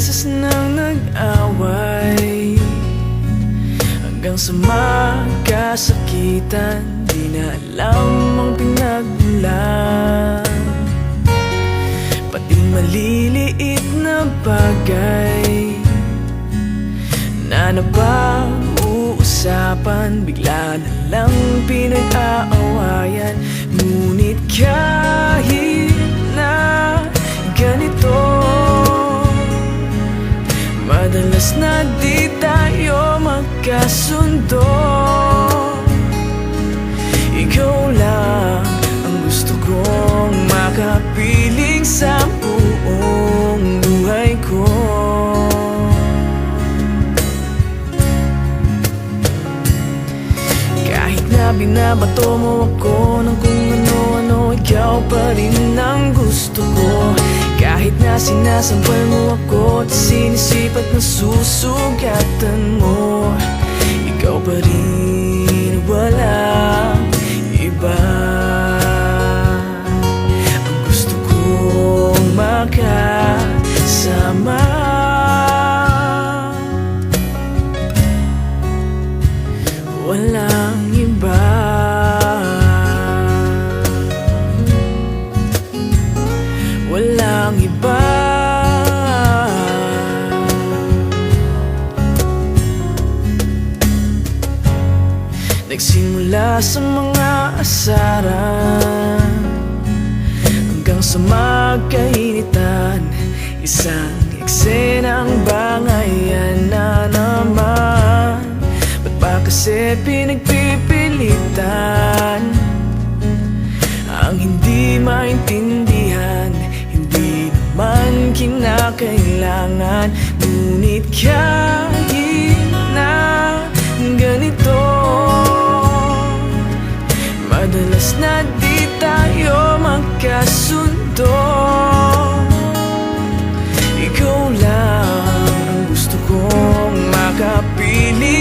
beses nang nag-away. Hanggang sa magkasakitan Di na alam ang pinagmulan Pati maliliit na bagay Na napag-uusapan Bigla na lang pinag-aawayan. Ngunit kahit magkasundo Ikaw lang ang gusto kong makapiling sa buong buhay ko. Kahit na binabato mo ako ng kung ano-ano Ikaw pa rin ang gusto ko. Kahit na sinasampal mo ako At sinisipat na susugatan mo Ikaw pa rin walang iba. Ang gusto kong makasama. Walang iba. Walang iba Nagsimula sa mga asaran Hanggang sa magkainitan Isang eksenang bangayan na naman. Ba't ba kasi pinagpipilitan? Ang hindi maintindihan Hindi naman kinakailangan. Ngunit kahit na ganito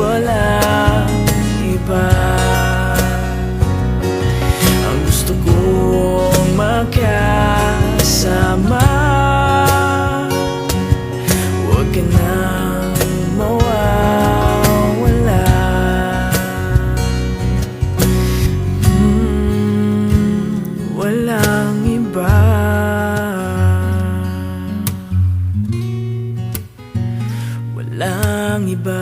wala iba. Ang gusto kong makasama Huwag ka nang mawawala. Hmm, Walang iba. Walang iba